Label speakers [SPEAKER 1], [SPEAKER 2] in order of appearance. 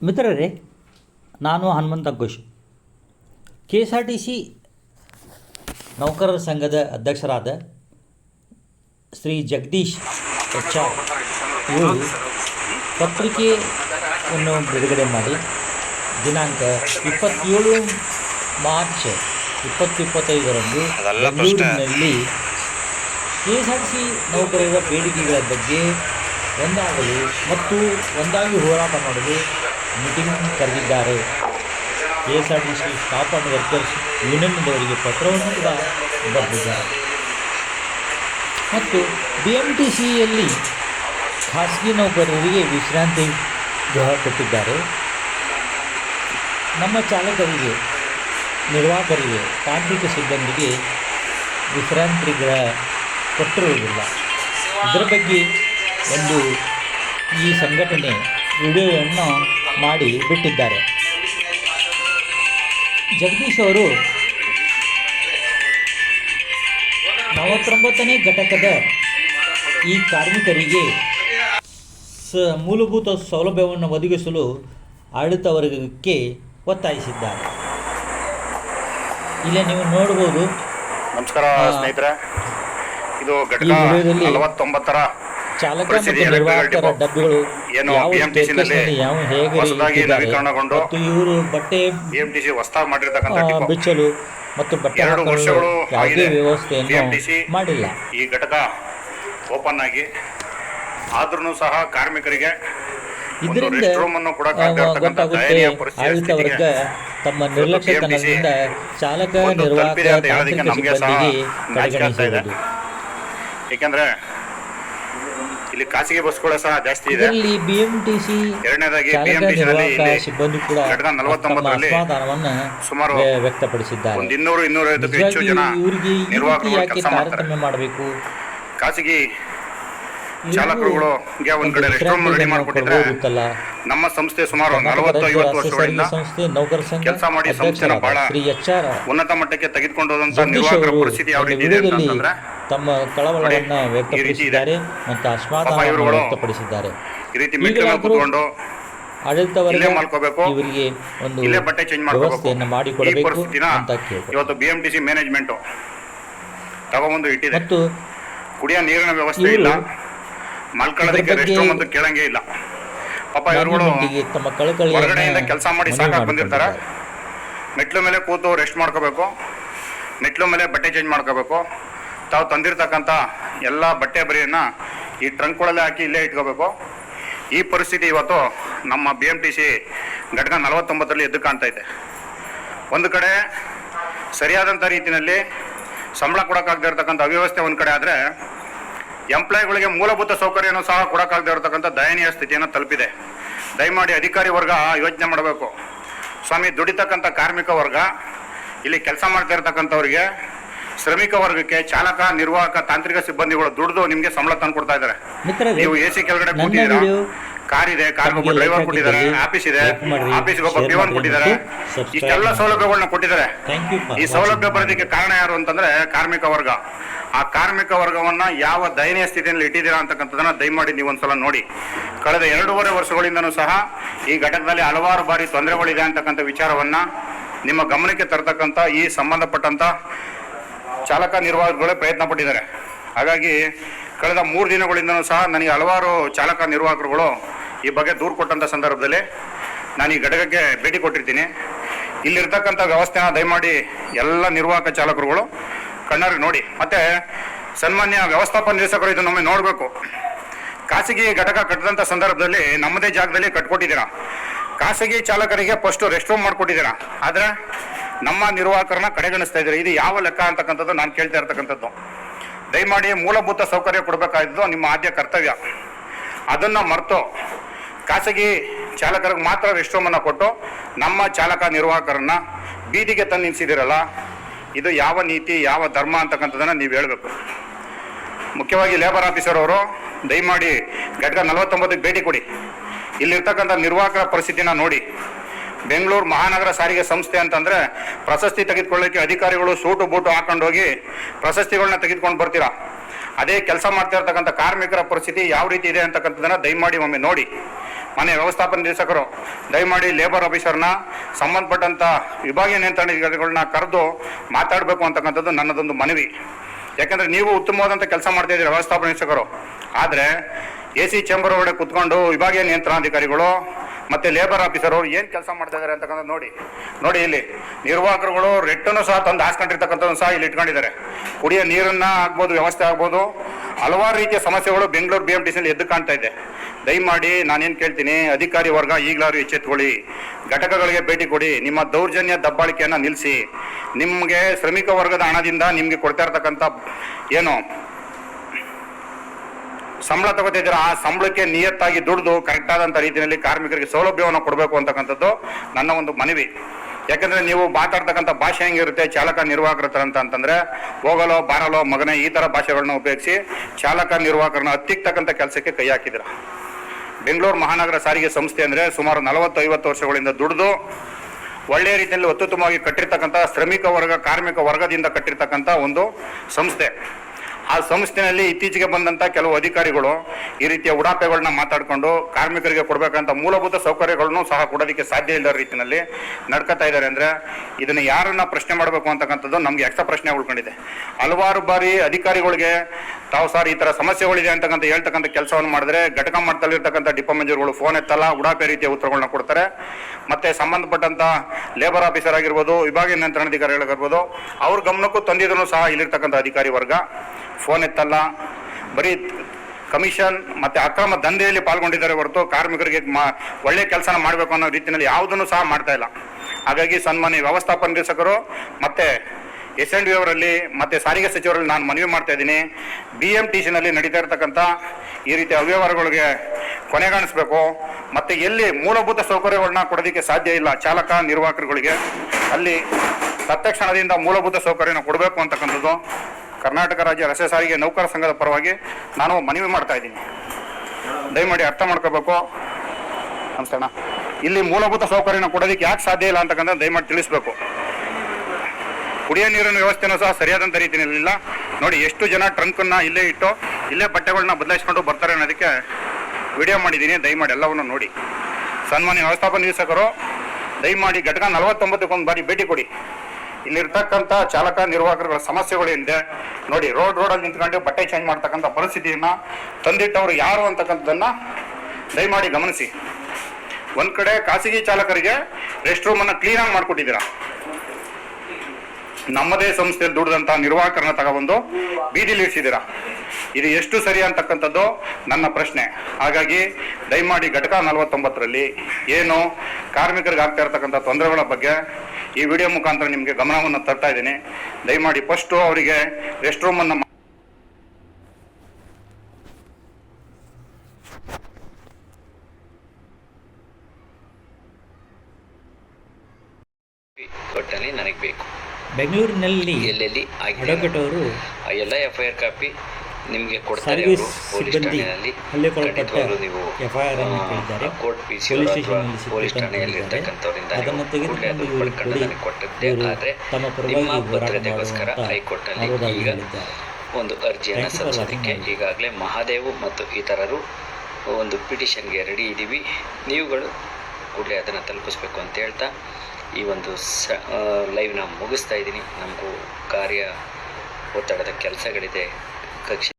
[SPEAKER 1] ಮಿತ್ರರೇ ನಾನು Hanumantha Ghosh K S R T C ನೌಕರರ ಸಂಘದ ಅಧ್ಯಕ್ಷರಾದ ಶ್ರೀ ಜಗದೀಶ್ ಎಚ್ ಆರ್ ಇವರು ಪತ್ರಿಕೆಯನ್ನು ಬಿಡುಗಡೆ ಮಾಡಿ ದಿನಾಂಕ ಇಪ್ಪತ್ತೇಳು ಮಾರ್ಚ್ ಇಪ್ಪತ್ತು ಇಪ್ಪತ್ತೈದರಂದು
[SPEAKER 2] ಅದೆಲ್ಲ ಪ್ರಶ್ನೆ.
[SPEAKER 1] ಬೆಂಗಳೂರಿನಲ್ಲಿ K S R T C ನೌಕರರ ಬೇಡಿಕೆಗಳ ಬಗ್ಗೆ ಒಂದಾಗಲು ಮತ್ತು ಒಂದಾಗಿ ಹೋರಾಟ ಮಾಡಲು ಮೀಟಿಂಗ್ ಕರೆದಿದ್ದಾರೆ. K S R T C staff and workers ಯೂನಿಯನ್ದವರಿಗೆ ಪತ್ರವನ್ನು ಕೂಡ ಬರೆದಿದ್ದಾರೆ. ಮತ್ತು ಬಿ ಎಂ ಟಿ ಸಿಯಲ್ಲಿ ಖಾಸಗಿ ನೌಕರರಿಗೆ ವಿಶ್ರಾಂತಿ ಗೃಹ ಕೊಟ್ಟಿದ್ದಾರೆ. ನಮ್ಮ ಚಾಲಕರಿಗೆ, ನಿರ್ವಾಹಕರಿಗೆ, ತಾಂತ್ರಿಕ ಸಿಬ್ಬಂದಿಗೆ ವಿಶ್ರಾಂತಿ ಗೃಹ ಕೊಟ್ಟಿರುವುದಿಲ್ಲ. ಇದರ ಬಗ್ಗೆ ಒಂದು ಈ ಸಂಘಟನೆ ವಿಡಿಯೋವನ್ನು ಮಾಡಿ ಬಿಟ್ಟಿದ್ದಾರೆ. ಜಗದೀಶ್ ಅವರು ನಲವತ್ತೊಂಬತ್ತನೇ ಘಟಕದ ಈ ಕಾರ್ಮಿಕರಿಗೆ ಸ ಮೂಲಭೂತ ಸೌಲಭ್ಯವನ್ನು ಒದಗಿಸಲು ಆಡಳಿತ ವರ್ಗಕ್ಕೆ ಒತ್ತಾಯಿಸಿದ್ದಾರೆ. ಇಲ್ಲೇ ನೀವು ನೋಡಬಹುದು
[SPEAKER 2] ನಮಸ್ಕಾರ ಸ್ನೇಹಿತರೆ. ಇದು ಘಟಕ ನಲವತ್ತೊಂಬತ್ತರ
[SPEAKER 1] ಚಾಲಕ ಮತ್ತು ನಿರ್ವಾಹಕರ ಡಬ್ಬಿಗಳು
[SPEAKER 2] ಏನು
[SPEAKER 1] ಯಾವ ಯಾವ ಹೇಗೆ
[SPEAKER 2] ನವೀಕರಣಗೊಂಡು
[SPEAKER 1] ಮತ್ತು ಇವರು ಬಟ್ಟೆ
[SPEAKER 2] ಬಿ ಎಂ ಟಿ ಸಿ ಹೊಸದಾಗಿ ಮಾಡಿರ್ತಕ್ಕಂಥ
[SPEAKER 1] ಬಿಚ್ಚಲು ಮತ್ತು ಬಟ್ಟೆ
[SPEAKER 2] ಎರಡು ವರ್ಷಗಳು
[SPEAKER 1] ಯಾವುದೇ ವ್ಯವಸ್ಥೆಯನ್ನು ಮಾಡಿಲ್ಲ.
[SPEAKER 2] ಈ ಘಟಕ ಓಪನ್ ಆಗಿ. ಆದ್ರೂ ಸಹ ಕಾರ್ಮಿಕರಿಗೆ
[SPEAKER 1] ಇದರಿಂದ ಗೊತ್ತಾಗುತ್ತೆ ಆಡಳಿತ ವರ್ಗ ತಮ್ಮ ನಿರ್ಲಕ್ಷ್ಯತನದಿಂದ ಚಾಲಕ ನಿರ್ವಾಹಕ.
[SPEAKER 2] ಏಕೆಂದ್ರೆ ಇಲ್ಲಿ ಖಾಸಗಿ ಬಸ್ಗಳು ಸಹ ಜಾಸ್ತಿ ಇದೆ.
[SPEAKER 1] ಇಲ್ಲಿ ಬಿ ಎಂ ಟಿ ಸಿ
[SPEAKER 2] ಎರಡನೇದಾಗಿ
[SPEAKER 1] ಚಾಲಕ
[SPEAKER 2] BMTC ನಲ್ಲಿ
[SPEAKER 1] ನಿರ್ವಾಹಕ
[SPEAKER 2] ಇಲ್ಲಿ
[SPEAKER 1] ಸಿಬ್ಬಂದಿ ಕೂಡ
[SPEAKER 2] ಘಟಕ
[SPEAKER 1] ತಮ್ಮ
[SPEAKER 2] 49ರಲ್ಲಿ
[SPEAKER 1] ಅಸಮಾಧಾನವನ್ನು
[SPEAKER 2] ಸುಮಾರು
[SPEAKER 1] ವ್ಯ- ವ್ಯಕ್ತಪಡಿಸಿದ್ದಾರೆ.
[SPEAKER 2] ಇನ್ನೂರು ಇನ್ನೂರೈವತ್ತಕ್ಕೂ ಹೆಚ್ಚು
[SPEAKER 1] ನಿಜವಾಗಿ
[SPEAKER 2] ಜನ
[SPEAKER 1] ಇವರಿಗೆ ಈ ರೀತಿ
[SPEAKER 2] ನಿರ್ವಾಹಕರು
[SPEAKER 1] ಯಾಕೆ
[SPEAKER 2] ಕೆಲಸ ಮಾಡ್ತಾರೆ.
[SPEAKER 1] ತಾರತಮ್ಯ ಮಾಡಬೇಕು?
[SPEAKER 2] ಖಾಸಗಿ
[SPEAKER 1] ಇವ್ರು
[SPEAKER 2] ಚಾಲಕರುಗಳಿಗೆ ಒಂದ್ ಕಡೆ ರೆಸ್ಟ್ ರೂಮ್ ರೆಡಿ ಮಾಡಿಕೊಟ್ಟಿದ್ರೆ ನಮ್ಮ ಸಂಸ್ಥೆ ಸುಮಾರು ನಲವತ್ತು ಐವತ್ತು ವರ್ಷಗಳಿಂದ ಕೆಲಸ ಮಾಡಿ ಸಂಸ್ಥೆನ ಬಹಳ ಉನ್ನತ ಮಟ್ಟಕ್ಕೆ ತೆಗೆದುಕೊಂಡು ಹೋದಂತ ನಿರ್ವಾಹಕರ ಪರಿಸ್ಥಿತಿ ಯಾವ ರೀತಿ ಇದೆ ಅಂತಂದ್ರೆ
[SPEAKER 1] ತಮ್ಮ ಕಳವಳವನ್ನ. ವ್ಯಕ್ತಪಡಿಸಿದ್ದಾರೆ ಮತ್ತು
[SPEAKER 2] ಪಾಪ
[SPEAKER 1] ಅಸಮಾಧಾನವನ್ನು ವ್ಯಕ್ತಪಡಿಸಿದ್ದಾರೆ.
[SPEAKER 2] ಈ ರೀತಿ
[SPEAKER 1] ಈಗಲಾದರೂ
[SPEAKER 2] ಕೂತ್ಕೊಂಡು ಇಲ್ಲೇ ಮಾಡ್ಕೋಬೇಕು.
[SPEAKER 1] ಇವರಿಗೆ ಒಂದು
[SPEAKER 2] ಇಲ್ಲೇ ಬಟ್ಟೆ ಚೇಂಜ್ ಮಾಡ್ಕೋಬೇಕು.
[SPEAKER 1] ಮಾಡಿಕೊಡಬೇಕು ಅಂತ
[SPEAKER 2] ಇವತ್ತು B M T C management ತಗೊಂಬಂದು ಇಟ್ಟಿದೆ.
[SPEAKER 1] ಮತ್ತು
[SPEAKER 2] ಕುಡಿಯೋ ನೀರಿನ ವ್ಯವಸ್ಥೆ ಇಲ್ಲ. ಮಲ್ಕೊಳ್ಳೋದಕ್ಕೆ ರೆಸ್ಟ್ ರೂಮ್ ಅಂತ ಕೇಳಂಗೆ ಇಲ್ಲ. ಪಾಪ ಇವರುಗಳು
[SPEAKER 1] ತಮ್ಮ
[SPEAKER 2] ಹೊರಗಡೆಯಿಂದ ಕೆಲಸ ಮಾಡಿ ಸಾಕಾಗಿ ಬಂದಿರ್ತಾರೆ. ಮೆಟ್ಲು ಮೇಲೆ ಕೂತು ರೆಸ್ಟ್ ಮಾಡ್ಕೋಬೇಕು. ಮೆಟ್ಲು ಮೇಲೆ ಬಟ್ಟೆ ಚೇಂಜ್ ಮಾಡ್ಕೋಬೇಕು. ತಾವು ತಂದಿರ್ತಕ್ಕಂಥ ಎಲ್ಲ ಬಟ್ಟೆ ಬರಿಯನ್ನು ಈ ಟ್ರಂಕ್ಗಳಲ್ಲೇ ಹಾಕಿ ಇಲ್ಲೇ ಇಟ್ಕೋಬೇಕು. ಈ ಪರಿಸ್ಥಿತಿ ಇವತ್ತು ನಮ್ಮ ಬಿ ಎಂ ಟಿ ಸಿ ಘಟಕ ನಲವತ್ತೊಂಬತ್ತರಲ್ಲಿ ಎದ್ದು ಕಾಣ್ತಾ ಇದೆ ಒಂದು ಕಡೆ ಸರಿಯಾದಂಥ ರೀತಿಯಲ್ಲಿ ಸಂಬಳ ಕೊಡೋಕ್ಕಾಗದೇ ಇರತಕ್ಕಂಥ ಅವ್ಯವಸ್ಥೆ ಒಂದು ಕಡೆ ಆದರೆ ಎಂಪ್ಲಾಯಿಗಳಿಗೆ ಮೂಲಭೂತ ಸೌಕರ್ಯನೂ ಸಹ ಕೊಡೋಕ್ಕಾಗದೇ ಇರತಕ್ಕಂಥ ದಯನೀಯ ಸ್ಥಿತಿಯನ್ನು ತಲುಪಿದೆ. ದಯಮಾಡಿ ಅಧಿಕಾರಿ ವರ್ಗ ಯೋಚನೆ ಮಾಡಬೇಕು. ಸ್ವಾಮಿ ದುಡಿತಕ್ಕಂಥ ಕಾರ್ಮಿಕ ವರ್ಗ ಇಲ್ಲಿ ಕೆಲಸ ಮಾಡ್ತಾ ಇರ್ತಕ್ಕಂಥವ್ರಿಗೆ ಶ್ರಮಿಕ ವರ್ಗಕ್ಕೆ ಚಾಲಕ ನಿರ್ವಾಹಕ ತಾಂತ್ರಿಕ ಸಿಬ್ಬಂದಿಗಳು ದುಡಿದು ನಿಮಗೆ ಸಂಬಳ ತಂದು ಕೊಡ್ತಾ ಇದ್ದಾರೆ. ನೀವು ಎ ಸಿ ಕೆಳಗಡೆ ಕೂತಿದ್ದೀರಾ? ಕಾರ್ ಇದೆ ಕಾರ್ ಒಬ್ಬ ಡ್ರೈವರ್ ಕೊಟ್ಟಿದ್ದಾರೆ ಆಫೀಸ್ ಇದೆ ಆಫೀಸ್ಗೆ ಒಬ್ಬ ಪಿವನ್ ಕೊಟ್ಟಿದ್ದಾರೆ. ಇಷ್ಟೆಲ್ಲ. ಸೌಲಭ್ಯಗಳನ್ನ ಕೊಟ್ಟಿದ್ದಾರೆ. ಈ ಸೌಲಭ್ಯ. ಬರೋದಕ್ಕೆ ಕಾರಣ ಯಾರು ಅಂತಂದ್ರೆ ಕಾರ್ಮಿಕ ವರ್ಗ. ಆ ಕಾರ್ಮಿಕ ವರ್ಗವನ್ನ ಯಾವ ದಯನೀಯ ಸ್ಥಿತಿಯಲ್ಲಿ ಇಟ್ಟಿದ್ದೀರಾ ಅಂತಕ್ಕಂಥದ್ದನ್ನ ದಯಮಾಡಿ ನೀವು ಒಂದ್ಸಲ ನೋಡಿ. ಕಳೆದ ಎರಡೂವರೆ ವರ್ಷಗಳಿಂದನೂ ಸಹ ಈ ಘಟಕದಲ್ಲಿ ಹಲವಾರು ಬಾರಿ ತೊಂದರೆಗಳಿದೆ ಅಂತಕ್ಕಂಥ ವಿಚಾರವನ್ನ ನಿಮ್ಮ ಗಮನಕ್ಕೆ ತರತಕ್ಕಂಥ ಈ ಸಂಬಂಧಪಟ್ಟಂತ ಚಾಲಕ ನಿರ್ವಾಹಕಗಳೇ ಪ್ರಯತ್ನ ಪಟ್ಟಿದ್ದಾರೆ. ಹಾಗಾಗಿ ಕಳೆದ ಮೂರು ದಿನಗಳಿಂದನೂ ಸಹ ನನಗೆ ಹಲವಾರು ಚಾಲಕ ನಿರ್ವಾಹಕರುಗಳು ಈ ಬಗ್ಗೆ ದೂರು ಕೊಟ್ಟಂಥ ಸಂದರ್ಭದಲ್ಲಿ ನಾನು ಈ ಘಟಕಕ್ಕೆ ಭೇಟಿ ಕೊಟ್ಟಿರ್ತೀನಿ. ಇಲ್ಲಿರ್ತಕ್ಕಂಥ ವ್ಯವಸ್ಥೆನ ದಯಮಾಡಿ ಎಲ್ಲ ನಿರ್ವಾಹಕ ಚಾಲಕರುಗಳು ಕಣ್ಣಾರೆ ನೋಡಿ. ಮತ್ತೆ ಸನ್ಮಾನ್ಯ ವ್ಯವಸ್ಥಾಪನ ನಿರ್ದೇಶಕರು ಇದನ್ನೊಮ್ಮೆ ನೋಡಬೇಕು. ಖಾಸಗಿ ಘಟಕ ಕಟ್ಟದಂತ ಸಂದರ್ಭದಲ್ಲಿ ನಮ್ಮದೇ ಜಾಗದಲ್ಲಿ ಕಟ್ಕೊಟ್ಟಿದ್ದೀರಾ? ಖಾಸಗಿ ಚಾಲಕರಿಗೆ ಫಸ್ಟ್ ರೆಸ್ಟ್ ರೂಮ್ ಮಾಡಿಕೊಟ್ಟಿದ್ದೀರಾ? ಆದರೆ ನಮ್ಮ ನಿರ್ವಾಹಕರನ್ನ ಕಡೆಗಣಿಸ್ತಾ ಇದ್ದೀರಾ? ಇದು ಯಾವ ಲೆಕ್ಕ ಅಂತಕ್ಕಂಥದ್ದು ನಾನು ಕೇಳ್ತಾ ಇರ್ತಕ್ಕಂಥದ್ದು. ದಯಮಾಡಿ ಮೂಲಭೂತ ಸೌಕರ್ಯ ಕೊಡಬೇಕಾದ್ದು ನಿಮ್ಮ ಆದ್ಯ ಕರ್ತವ್ಯ. ಅದನ್ನು ಮರೆತು ಖಾಸಗಿ ಚಾಲಕರಿಗೆ ಮಾತ್ರ ರೆಸ್ಟ್ ರೂಮನ್ನು ಕೊಟ್ಟು ನಮ್ಮ ಚಾಲಕ ನಿರ್ವಾಹಕರನ್ನ ಬೀದಿಗೆ ತಂದು ನಿಲ್ಲಿಸಿದಿರಲ್ಲ ಇದು ಯಾವ ನೀತಿ, ಯಾವ ಧರ್ಮ ಅಂತಕ್ಕಂಥದ್ದನ್ನು ನೀವು ಹೇಳಬೇಕು. ಮುಖ್ಯವಾಗಿ ಲೇಬರ್ ಆಫೀಸರ್ ಅವರು, ದಯಮಾಡಿ ಘಟಕ ನಲವತ್ತೊಂಬತ್ತಕ್ಕೆ ಭೇಟಿ ಕೊಡಿ. ಇಲ್ಲಿರ್ತಕ್ಕಂಥ ನಿರ್ವಾಹಕ ಪರಿಸ್ಥಿತಿನ ನೋಡಿ. ಬೆಂಗಳೂರು ಮಹಾನಗರ ಸಾರಿಗೆ ಸಂಸ್ಥೆ ಅಂತಂದರೆ ಪ್ರಶಸ್ತಿ ತೆಗೆದುಕೊಳ್ಳೋಕೆ ಅಧಿಕಾರಿಗಳು ಸೂಟು ಬೂಟು ಹಾಕೊಂಡೋಗಿ ಪ್ರಶಸ್ತಿಗಳನ್ನ ತೆಗೆದುಕೊಂಡು ಬರ್ತೀರಾ? ಅದೇ ಕೆಲಸ ಮಾಡ್ತಾ ಇರ್ತಕ್ಕಂಥ ಕಾರ್ಮಿಕರ ಪರಿಸ್ಥಿತಿ ಯಾವ ರೀತಿ ಇದೆ ಅಂತಕ್ಕಂಥದ್ದನ್ನ ದಯಮಾಡಿ ಒಮ್ಮೆ ನೋಡಿ. ಮನೆ ವ್ಯವಸ್ಥಾಪನ ನಿರ್ದೇಶಕರು, ದಯಮಾಡಿ ಲೇಬರ್ ಆಫೀಸರ್ನ ಸಂಬಂಧಪಟ್ಟಂಥ ವಿಭಾಗೀಯ ನಿಯಂತ್ರಣಾಧಿಕಾರಿಗಳನ್ನ ಕರೆದು ಮಾತಾಡಬೇಕು ಅಂತಕ್ಕಂಥದ್ದು ನನ್ನದೊಂದು ಮನವಿ. ಯಾಕಂದರೆ ನೀವು ಉತ್ತಮವಾದಂಥ ಕೆಲಸ ಮಾಡ್ತಾ ಇದ್ದೀರಿ ವ್ಯವಸ್ಥಾಪನಾ ನಿರ್ದೇಶಕರು. ಆದರೆ ಎ ಸಿ ಚೇಂಬರ್ ಒಳಗೆ ಕುತ್ಕೊಂಡು ವಿಭಾಗೀಯ ನಿಯಂತ್ರಣಾಧಿಕಾರಿಗಳು ಮತ್ತು ಲೇಬರ್ ಆಫೀಸರ್ ಅವರು ಏನು ಕೆಲಸ ಮಾಡ್ತಾ ಇದ್ದಾರೆ ಅಂತಕ್ಕಂಥ ನೋಡಿ. ನೋಡಿ ಇಲ್ಲಿ, ನಿರ್ವಾಹಕರುಗಳು ರೆಟ್ಟನ್ನು ಸಹ ತಂದು ಹಾಸ್ಕೊಂಡಿರ್ತಕ್ಕಂಥದ್ದು ಸಹ ಇಲ್ಲಿ ಇಟ್ಕೊಂಡಿದ್ದಾರೆ. ಕುಡಿಯೋ ನೀರನ್ನ ಆಗ್ಬೋದು, ವ್ಯವಸ್ಥೆ ಆಗ್ಬೋದು. ಹಲವಾರು ರೀತಿಯ ಸಮಸ್ಯೆಗಳು ಬೆಂಗಳೂರು ಬಿ ಎಂ ಟಿ ಸಿಲಿ ಎದ್ದು ಕಾಣ್ತಾ ಇದೆ. ದಯಮಾಡಿ ನಾನೇನು ಕೇಳ್ತೀನಿ, ಅಧಿಕಾರಿ ವರ್ಗ ಈಗಲಾರು ಎಚ್ಚೆತ್ಕೊಳ್ಳಿ. ಘಟಕಗಳಿಗೆ ಭೇಟಿ ಕೊಡಿ. ನಿಮ್ಮ ದೌರ್ಜನ್ಯ ದಬ್ಬಾಳಿಕೆಯನ್ನು ನಿಲ್ಲಿಸಿ ನಿಮಗೆ ಶ್ರಮಿಕ ವರ್ಗದ ಹಣದಿಂದ ನಿಮಗೆ ಕೊಡ್ತಾ ಇರ್ತಕ್ಕಂಥ ಏನು ಸಂಬಳ ತಗೋತಿದ್ದೀರಾ ಆ ಸಂಬಳಕ್ಕೆ ನಿಯತ್ತಾಗಿ ದುಡಿದು ಕರೆಕ್ಟ್ ಆದಂತ ರೀತಿಯಲ್ಲಿ ಕಾರ್ಮಿಕರಿಗೆ ಸೌಲಭ್ಯವನ್ನು ಕೊಡಬೇಕು ಅಂತಕ್ಕಂಥದ್ದು ನನ್ನ ಒಂದು ಮನವಿ. ಯಾಕಂದ್ರೆ ನೀವು ಮಾತಾಡ್ತಕ್ಕಂಥ ಭಾಷೆ ಹೆಂಗಿರುತ್ತೆ? ಚಾಲಕ ನಿರ್ವಾಹಕರ ಅಂತ ಅಂತಂದ್ರೆ ಹೋಗಲೋ, ಬಾರಲೋ, ಮಗನೇ ಈ ಥರ ಭಾಷೆಗಳನ್ನ ಉಪಯೋಗಿಸಿ ಚಾಲಕ ನಿರ್ವಾಹಕರನ್ನ ಹತ್ತಿಕ್ತಕ್ಕಂಥ ಕೆಲಸಕ್ಕೆ ಕೈ ಹಾಕಿದ್ರ ಬೆಂಗಳೂರು ಮಹಾನಗರ ಸಾರಿಗೆ ಸಂಸ್ಥೆ ಅಂದರೆ ಸುಮಾರು ನಲವತ್ತು ಐವತ್ತು ವರ್ಷಗಳಿಂದ ದುಡಿದು ಒಳ್ಳೆಯ ರೀತಿಯಲ್ಲಿ ಅತ್ಯುತ್ತಮವಾಗಿ ಕಟ್ಟಿರ್ತಕ್ಕಂಥ ಶ್ರಮಿಕ ವರ್ಗ, ಕಾರ್ಮಿಕ ವರ್ಗದಿಂದ ಕಟ್ಟಿರ್ತಕ್ಕಂಥ ಒಂದು ಸಂಸ್ಥೆ. ಆ ಸಂಸ್ಥೆಯಲ್ಲಿ ಇತ್ತೀಚೆಗೆ ಬಂದಂತ ಕೆಲವು ಅಧಿಕಾರಿಗಳು ಈ ರೀತಿಯ ಉಡಾಪೆಗಳನ್ನ ಮಾತಾಡಿಕೊಂಡು ಕಾರ್ಮಿಕರಿಗೆ ಕೊಡಬೇಕಂತ ಮೂಲಭೂತ ಸೌಕರ್ಯಗಳನ್ನು ಸಹ ಕೊಡೋದಕ್ಕೆ ಸಾಧ್ಯ ಇಲ್ಲದ ರೀತಿಯಲ್ಲಿ ನಡ್ಕೋತಾ ಇದ್ದಾರೆ. ಅಂದ್ರೆ ಇದನ್ನ ಯಾರನ್ನ ಪ್ರಶ್ನೆ ಮಾಡಬೇಕು ಅಂತಕ್ಕಂಥದ್ದು ನಮಗೆ ಎಕ್ಸ್ಟ್ರಾ ಪ್ರಶ್ನೆ ಉಳ್ಕೊಂಡಿದೆ. ಹಲವಾರು ಬಾರಿ ಅಧಿಕಾರಿಗಳಿಗೆ ತಾವು ಸರ್ ಈ ತರ ಸಮಸ್ಯೆಗಳಿದೆ ಅಂತಕ್ಕಂಥ ಹೇಳ್ತಕ್ಕಂಥ ಕೆಲಸವನ್ನು ಮಾಡಿದ್ರೆ ಘಟಕ ಮಟ್ಟದಲ್ಲಿರ್ತಕ್ಕಂಥ ಡಿಪಾರ್ಟ್ಮೆಂಟ್ಗಳು ಫೋನ್ ಎತ್ತಲ್ಲ ಉಡಾಪೆ ರೀತಿಯ ಉತ್ತರಗಳನ್ನ ಕೊಡ್ತಾರೆ. ಮತ್ತೆ ಸಂಬಂಧಪಟ್ಟಂತ ಲೇಬರ್ ಆಫೀಸರ್ ಆಗಿರ್ಬೋದು, ವಿಭಾಗೀಯ ನಿಯಂತ್ರಣಾಧಿಕಾರಿಗಳಾಗಿರ್ಬೋದು ಅವ್ರ ಗಮನಕ್ಕೂ ತಂದಿದ್ರು ಸಹ ಇಲ್ಲಿರ್ತಕ್ಕಂಥ ಅಧಿಕಾರಿ ವರ್ಗ ಫೋನ್ ಎತ್ತಲ್ಲ. ಬರೀ ಕಮಿಷನ್ ಮತ್ತೆ ಅಕ್ರಮ ದಂಧೆಯಲ್ಲಿ ಪಾಲ್ಗೊಂಡಿದ್ದಾರೆ ಹೊರತು ಕಾರ್ಮಿಕರಿಗೆ ಮಾ ಒಳ್ಳೆ ಕೆಲಸನ ಮಾಡಬೇಕು ಅನ್ನೋ ರೀತಿಯಲ್ಲಿ ಯಾವುದನ್ನು ಸಹ ಮಾಡ್ತಾ ಇಲ್ಲ. ಹಾಗಾಗಿ ಸನ್ಮಾನ್ಯ ವ್ಯವಸ್ಥಾಪನ ನಿರ್ದೇಶಕರು ಮತ್ತೆ ಎಸ್ ಎನ್ ಡಿ ಅವರಲ್ಲಿ ಮತ್ತೆ ಸಾರಿಗೆ ಸಚಿವರಲ್ಲಿ ನಾನು ಮನವಿ ಮಾಡ್ತಾ ಇದ್ದೀನಿ. ಬಿ ಎಂ ಟಿ ಸಿನಲ್ಲಿ ನಡೀತಾ ಇರತಕ್ಕಂಥ ಈ ರೀತಿ ಅವ್ಯವಹಾರಗಳಿಗೆ ಕೊನೆಗಾಣಿಸ್ಬೇಕು ಮತ್ತೆ ಎಲ್ಲಿ ಮೂಲಭೂತ ಸೌಕರ್ಯಗಳನ್ನ ಕೊಡೋದಕ್ಕೆ ಸಾಧ್ಯ ಇಲ್ಲ ಚಾಲಕ, ನಿರ್ವಾಹಕರುಗಳಿಗೆ, ಅಲ್ಲಿ ತತ್ಕ್ಷಣದಿಂದ ಮೂಲಭೂತ ಸೌಕರ್ಯನ ಕೊಡಬೇಕು ಅಂತಕ್ಕಂಥದ್ದು ಕರ್ನಾಟಕ ರಾಜ್ಯ ರಸ್ತೆ ಸಾರಿಗೆ ನೌಕರ ಸಂಘದ ಪರವಾಗಿ ನಾನು ಮನವಿ ಮಾಡ್ತಾ ಇದ್ದೀನಿ. ದಯಮಾಡಿ ಅರ್ಥ ಮಾಡ್ಕೋಬೇಕು. ನಮಸ್ತೆ ಇಲ್ಲಿ ಮೂಲಭೂತ ಸೌಕರ್ಯನ ಕೊಡೋದಕ್ಕೆ ಯಾಕೆ ಸಾಧ್ಯ ಇಲ್ಲ ಅಂತಕ್ಕಂಥ ದಯಮಾಡಿ ತಿಳಿಸ್ಬೇಕು. ಕುಡಿಯೋ ನೀರಿನ ವ್ಯವಸ್ಥೆನೂ ಸಹ ಸರಿಯಾದಂಥ ರೀತಿಯಲ್ಲಿ ಇಲ್ಲ ನೋಡಿ, ಎಷ್ಟು ಜನ ಟ್ರಂಕನ್ನ ಇಲ್ಲೇ ಇಟ್ಟು, ಇಲ್ಲೇ ಬಟ್ಟೆಗಳನ್ನ ಬದಲಾಯಿಸ್ಕೊಂಡು ಬರ್ತಾರೆ ಅನ್ನೋದಕ್ಕೆ ವಿಡಿಯೋ ಮಾಡಿದ್ದೀನಿ. ದಯಮಾಡಿ ಎಲ್ಲವನ್ನು ನೋಡಿ. ಸನ್ಮಾನ್ಯ ವ್ಯವಸ್ಥಾಪನ ನಿರ್ದೇಶಕರು ದಯಮಾಡಿ ಘಟಕ ನಲವತ್ತೊಂಬತ್ತಕ್ಕೊಂದು ಬಾರಿ ಭೇಟಿ ಕೊಡಿ. ಇಲ್ಲಿರ್ತಕ್ಕಂಥ ಚಾಲಕ, ನಿರ್ವಾಹಕರುಗಳ ಸಮಸ್ಯೆಗಳೇನಿದೆ ನೋಡಿ ರೋಡ್ ರೋಡಲ್ಲಿ ನಿಂತ್ಕೊಂಡು ಬಟ್ಟೆ ಚೇಂಜ್ ಮಾಡ್ತಕ್ಕಂಥ ಪರಿಸ್ಥಿತಿಯನ್ನ ತಂದಿಟ್ಟವರು ಯಾರು ಅಂತಕ್ಕಂಥದ್ದನ್ನ ದಯಮಾಡಿ ಗಮನಿಸಿ. ಒಂದು ಕಡೆ ಖಾಸಗಿ ಚಾಲಕರಿಗೆ ರೆಸ್ಟ್ ರೂಮನ್ನು ಕ್ಲೀನಾಗಿ ಮಾಡ್ಕೊಟ್ಟಿದ್ದೀರಾ? ನಮ್ಮದೇ ಸಂಸ್ಥೆ ದುಡಿದಂತ ನಿರ್ವಾಹಕರನ್ನ ತಗೊಬಂದು ಬೀದಿಲಿ ಇಳಿಸಿದ್ದೀರಾ ಇದು ಎಷ್ಟು ಸರಿ ಅಂತಕ್ಕಂಥದ್ದು ನನ್ನ ಪ್ರಶ್ನೆ. ಹಾಗಾಗಿ ದಯಮಾಡಿ ಘಟಕ ನಲವತ್ತೊಂಬತ್ತರಲ್ಲಿ ಏನು ಕಾರ್ಮಿಕರಿಗೆ ಆಗ್ತಾ ಇರತಕ್ಕಂಥ ತೊಂದರೆಗಳ ಬಗ್ಗೆ ಈ ವಿಡಿಯೋ ಮುಖಾಂತರ ನಿಮಗೆ ಗಮನವನ್ನು ತರ್ತಾ ಇದ್ದೀನಿ. ದಯಮಾಡಿ ಫಸ್ಟು ಅವರಿಗೆ ರೆಸ್ಟ್ ರೂಮನ್ನು
[SPEAKER 1] ಬೆಂಗಳೂರಿನಲ್ಲಿ
[SPEAKER 3] ಆ ಎಲ್ಲ ಎಫ್ ಐ ಆರ್ ಕಾಪಿ ನಿಮಗೆ ಕೊಡ್ತಾರೆ ಅವರು ಪೊಲೀಸ್ ಠಾಣೆಯಲ್ಲಿ. ಖಂಡಿತವಾಗ್ಲೂ ನೀವು. ಕೋರ್ಟ್ ಪಿ ಸಿ
[SPEAKER 1] ಪೊಲೀಸ್
[SPEAKER 3] ಠಾಣೆಯಲ್ಲಿ. ಇರ್ತಕ್ಕಂಥವರಿಂದ ಕೂಡಲೇ ಅದು
[SPEAKER 1] ಇವರು
[SPEAKER 3] ಪಡ್ಕೊಂಡು ಕೊಟ್ಟಿದ್ದೆ. ಆದರೆ ನಿಮ್ಮ ಭದ್ರತೆಗೋಸ್ಕರ
[SPEAKER 1] ಮಾಡುವಂತ
[SPEAKER 3] ಹೈಕೋರ್ಟಲ್ಲಿ ಈಗ ಒಂದು ಅರ್ಜಿಯನ್ನು ಸಲ್ಲಿಸೋದಕ್ಕೆ ಈಗಾಗಲೇ ಮಹಾದೇವು ಮತ್ತು ಇತರರು ಒಂದು ಪಿಟಿಷನ್ಗೆ ರೆಡಿ ಇದ್ದೀವಿ. ನೀವುಗಳು ಕೂಡಲೇ ಅದನ್ನು ತಲುಪಿಸ್ಬೇಕು ಅಂತ ಹೇಳ್ತಾ ಈ ಒಂದು ಸ ಲೈವ್ನ ಮುಗಿಸ್ತಾ ಇದ್ದೀನಿ. ನಮಗೂ ಕಾರ್ಯ ಒತ್ತಡದ ಕೆಲಸಗಳಿದೆ. ಕಕ್ಷೆ